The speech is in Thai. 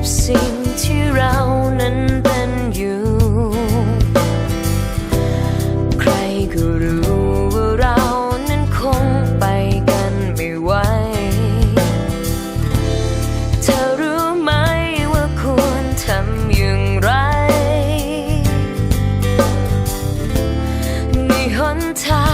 ับสิ่งที่เรานั้นเป็นอยู่ ใครก็รู้ว่าเรานั้นคงไปกันไม่ไหว เธอรู้ไหมว่าควรทำอย่างไรในหนทาง